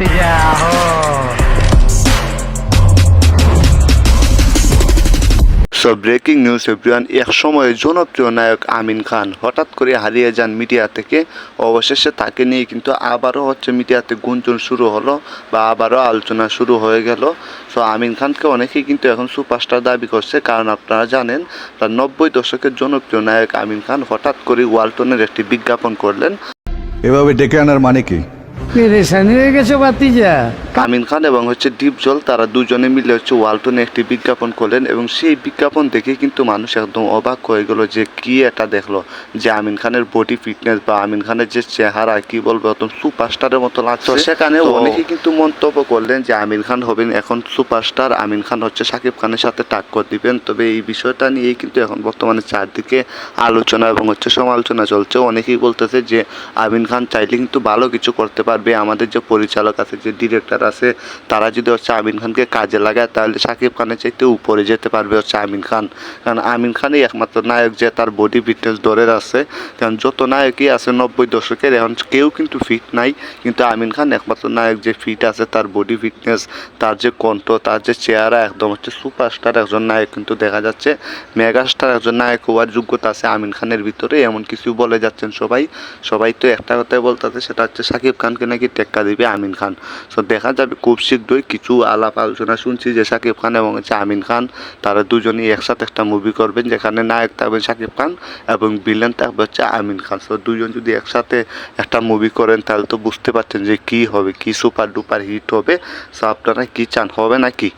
নাচতে so breaking news everyone এক সময় জনপ্রিয় নায়ক আমিন খান হঠাৎ করে হারিয়ে যান মিডিয়া থেকে। অবশেষে তাকে নিয়ে কিন্তু আবারও হচ্ছে মিডিয়াতে গুঞ্জন শুরু হলো বা আবারও আলোচনা শুরু হয়ে গেল। সো আমিন খানকে অনেকেই কিন্তু এখন সুপারস্টার দাবি করছে। কারণ আপনারা জানেন তার নব্বই দশকের জনপ্রিয় নায়ক আমিন খান হঠাৎ করে ওয়ালটনের একটি বিজ্ঞাপন করলেন। এভাবে ডেকে আনার মানে কি? পেরেশানি হয়ে গেছে বাতিজা। আমিন খান এবং হচ্ছে ডিপজল তারা দুজনে মিলে হচ্ছে ওয়ালটনে একটি বিজ্ঞাপন করলেন এবং সেই বিজ্ঞাপন দেখে কিন্তু মানুষ একদম অবাক হয়ে গেল যে কি এটা দেখল। যে আমিন খানের বডি ফিটনেস বা আমিন খানের যে চেহারা কি বলব একদম সুপারস্টারের মতো লাগছে। সেখানে অনেকে কিন্তু মন্তব্য করলেন যে আমিন খান হবেন এখন সুপারস্টার আমিন খান হচ্ছে সাকিব খানের সাথে টাক্কর দিবেন। তবে এই বিষয়টা নিয়েই কিন্তু এখন বর্তমানে চারদিকে আলোচনা এবং হচ্ছে সমালোচনা চলছে। অনেকেই বলতেছে যে আমিন খান চাইলে কিন্তু ভালো কিছু করতে পারবে। আমাদের যে পরিচালক আছে যে ডিরেক্টর আছে, তারা যদি হচ্ছে আমিন খানকে কাজে লাগায়, তাহলে সাকিব খানের চাইতে উপরে যেতে পারবে হচ্ছে আমিন খান। কারণ আমিন খানই একমাত্র নায়ক যে তার বডি ফিটনেস ধরে আছে কারণ যত নায়কই আছে নব্বই দশকের, এখন কেউ কিন্তু ফিট নাই, কিন্তু আমিন খান একমাত্র নায়ক যে ফিট আছে, তার বডি ফিটনেস তার যে কণ্ঠ, তার যে চেহারা, একদম হচ্ছে সুপারস্টার একজন নায়ক কিন্তু দেখা যাচ্ছে। মেগাস্টার একজন নায়ক হওয়ার যোগ্যতা আছে আমিন খানের ভিতরে, এমন কিছু বলে যাচ্ছেন সবাই। সবাই তো একটা কথাই বলতেছে সেটা হচ্ছে সাকিব খানকে নাকি টেক্কা দিবে আমিন খান। সো দেখা যাবে খুব শীঘ্রই কিছু আলাপ আলোচনা শুনছি যে সাকিব খান এবং হচ্ছে আমিন খান, তারা দুজনেই একসাথে একটা মুভি করবেন যেখানে নায়ক থাকবেন সাকিব খান এবং ভিলেন থাকবে হচ্ছে আমিন খান। সো দুজন যদি একসাথে একটা মুভি করেন, তাহলে তো বুঝতে পারছেন যে কি হবে, কি সুপার ডুপার হিট হবে। সো আপনারা কি চান, হবে নাকি?